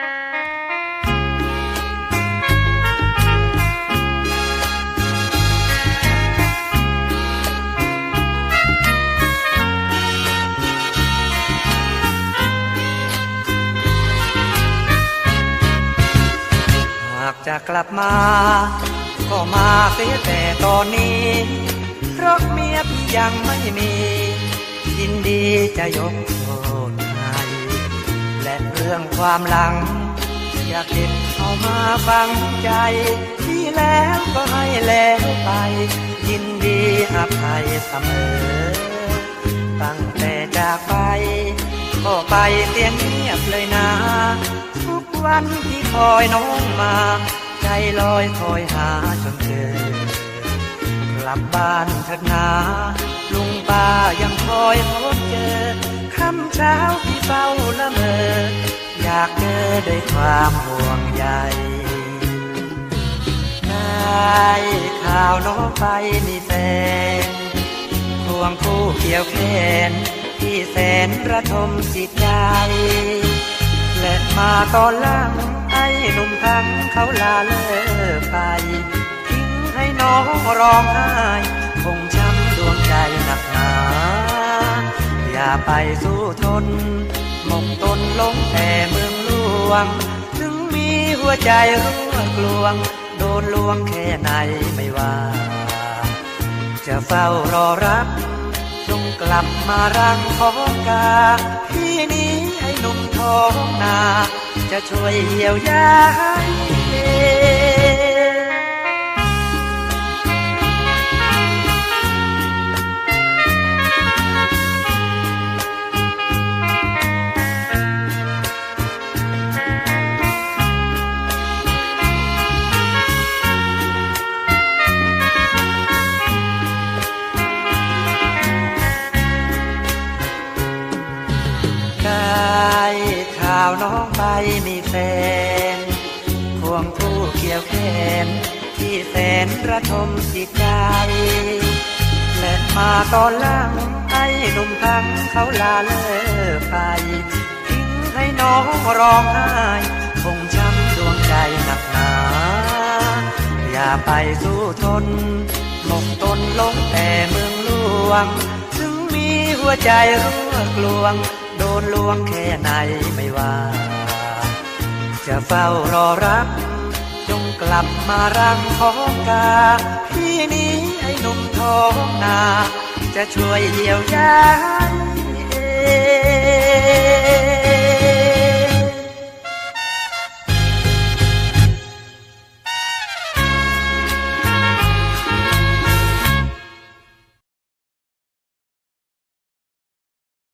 หากจะกลับมา ก็มาเสียแต่ตอนนี้ เพราะเมียพี่ยังไม่มี ยินดีจะยกโทษให้ และเรื่องความหลัง อยากเก็บเอามาฟังใจที่แล้วก็ให้แล้วไป ยินดีอภัยเสมอ ตั้งแต่จากไป ก็ไปเสียงเงียบเลยนะ ทุกวันที่คอยน้องมา ใจลอยคอยหาจนเจอกลับบ้านเถิดนาลุงป้ายังคอยพบเจอคำเช้า ที่เฝ้าละเมอ อยากเจอด้วยความห่วงใยได้ข่าวน้อไปมีแฟนควงคู่เกี่ยวแขนที่แสนระทมจิตใจ และมาตอนหลังไอ้หนุ่มทั้งเขาลาเลิกไป ทิ้งให้น้องร้องไห้คงช้ำดวงใจาไปสู้ทน หมกตนลงแต่เมืองหลวง ถึงมีหัวใจรั่วกลวง โดนลวงแค่ไหนไม่ว่า จะเฝ้ารอรับจงกลับมารังของกาที่นี้ให้หนุ่มท้องนา จะช่วยเยียวยาให้ ข่าวน้องไปมีแฟน ควงคู่เกี่ยวแขนที่แสนระทมจิตใจ และมาตอนหลังไอ้หนุ่มทั้งเขาลาเลิกไป ทิ้งให้น้องร้องไห้คงช้ำดวงใจหนักหนา อย่าไปสู้ทนหมกตนลงแต่เมืองหลวงถึง วใจรั่วกลวง โดนลวงแค่ไหนไม่ว่า จะเฝ้ารอรับจงกลับมารังของกาที่นี้ไอ้หนุ่มท้องนา จะช่วยเยียวยาเอง